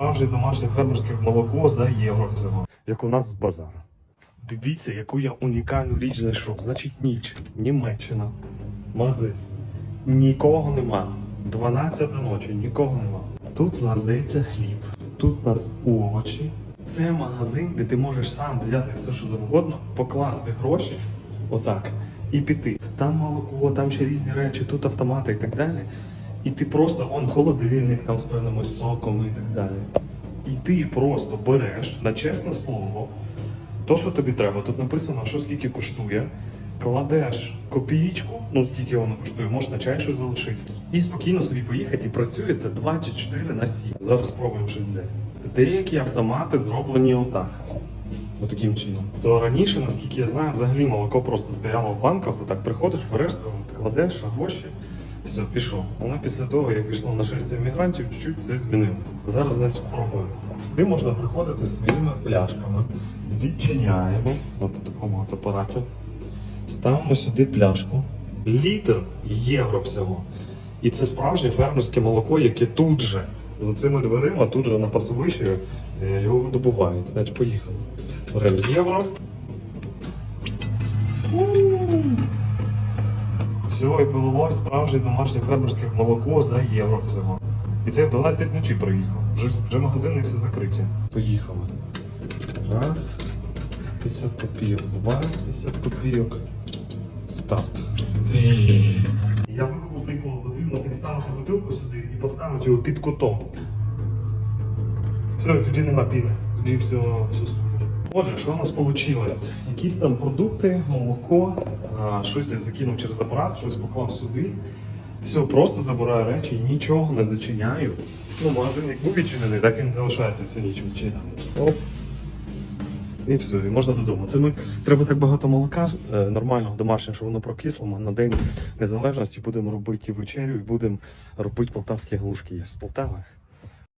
Справжнє домашнє фермерське молоко за євро всього. Як у нас з базара. Дивіться, яку я унікальну річ знайшов. Значить, ніч, Німеччина, магазин. Нікого нема. 12 ночі, нікого нема. Тут у нас здається хліб, тут у нас овочі. Це магазин, де ти можеш сам взяти все, що завгодно, покласти гроші, отак, і піти. Там молоко, там ще різні речі, тут автомати і так далі. І ти просто он холодильник там з певними соками і так далі. І ти просто береш на чесне слово, то, що тобі треба. Тут написано, що скільки коштує. Кладеш копієчку, ну скільки воно коштує, можеш на чай щось залишити. І спокійно собі поїхати і працює це 24 на 7. Зараз спробуємо щось взяти. Деякі автомати зроблені отак. Отаким чином. То раніше, наскільки я знаю, взагалі молоко просто стояло в банках, отак приходиш, береш, кладеш гроші. Все, пішов. Воно після того, як пішло нашестя мігрантів, чуть-чуть все змінилося. Зараз, значить, спробую. Сюди можна приходити з своїми пляшками. Відчиняємо от в такому апараті. Ставимо сюди пляшку. Літр євро всього. І це справжнє фермерське молоко, яке тут же, за цими дверима, тут же на пасовищі е, його видобувають. Значить, поїхали. Беремо євро. Всього і пилилось справжнє домашнє фермерське молоко за євро всього. І це в 12 ночі приїхав. Вже, вже магазини всі закриті. Поїхали. Раз. 50 копійок. Два. 50 копійок. Старт. Я викупив прикол, потрібно підставити бутилку сюди і поставити його під кутом. Все, тоді нема піни. Тоді все, все. Отже, що у нас вийшло? Якісь там продукти, молоко, щось я закинув через апарат, щось поклав сюди. Все, просто забираю речі, нічого не зачиняю. Ну, магазин як був відчинений, так він залишається всю ніч. Оп. І все, і можна додому. Це ми треба так багато молока е, нормального домашнього, щоб воно прокисло. Ми на день незалежності будемо робити вечерю і будемо робити полтавські глушки. Я з Полтави.